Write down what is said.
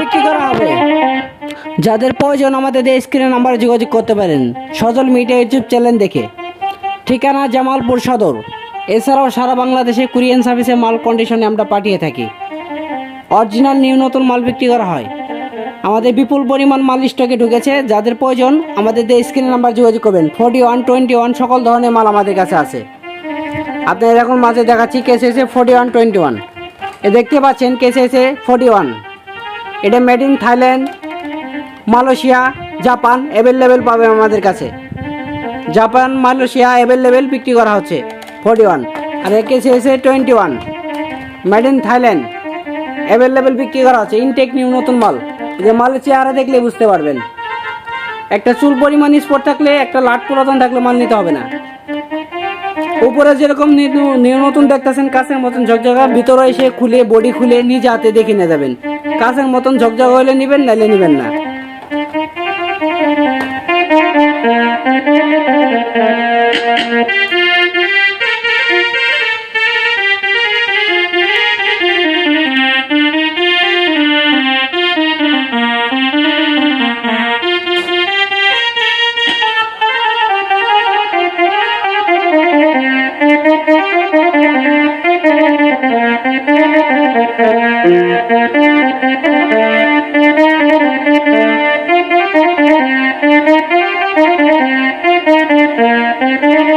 বিক্রি করা হবে। যাদের প্রয়োজন আমাদের স্ক্রিনে নাম্বারে যোগাযোগ করতে পারেন। সজল মিডিয়া ইউটিউব চ্যানেল দেখে। ঠিকানা জামালপুর সদর। এছাড়াও সারা বাংলাদেশে কুরিয়ান সার্ভিসে মাল কন্ডিশনে আমরা পাঠিয়ে থাকি। অরিজিনাল নিউ নতুন মাল বিক্রি করা হয়। আমাদের বিপুল পরিমাণ মাল স্টকে ঢুকেছে। যাদের প্রয়োজন, আমাদের এই স্ক্রিনে নাম্বার যোগাযোগ করবেন। ফোর্টি ওয়ান টোয়েন্টি ওয়ান সকল ধরনের মাল আমাদের কাছে আছে। আপনাদের এখন মাঝে দেখাচ্ছি কেস এসে ফোর্টি ওয়ান টোয়েন্টি ওয়ান এ দেখতে পাচ্ছেন কেস এসে ফোর্টি ওয়ান এটা made in Thailand Malaysia Japan available পাবেন আমাদের কাছে। জাপান মালয়েশিয়া অ্যাভেলেবেল বিক্রি করা হচ্ছে। ফোর্টি ওয়ান আর একে এসে twenty one made in Thailand available বিক্রি করা হচ্ছে। ইনটেক নিউ নতুন মাল। যে মালের চেহারা দেখলে বুঝতে পারবেন। একটা চুল পরিমাণ স্পট থাকলে, একটা লাট পুরাতন থাকলে মাল নিতে হবে না। উপরে যেরকম নতুন দেখতেছেন, কাছের মতন ঝকঝকা, ভিতরে এসে খুলে বডি খুলে নিজে হাতে দেখে নিয়ে যাবেন। কাছের মতন ঝকঝকা হলে নিবেন, নাইলে নিবেন না। Thank you.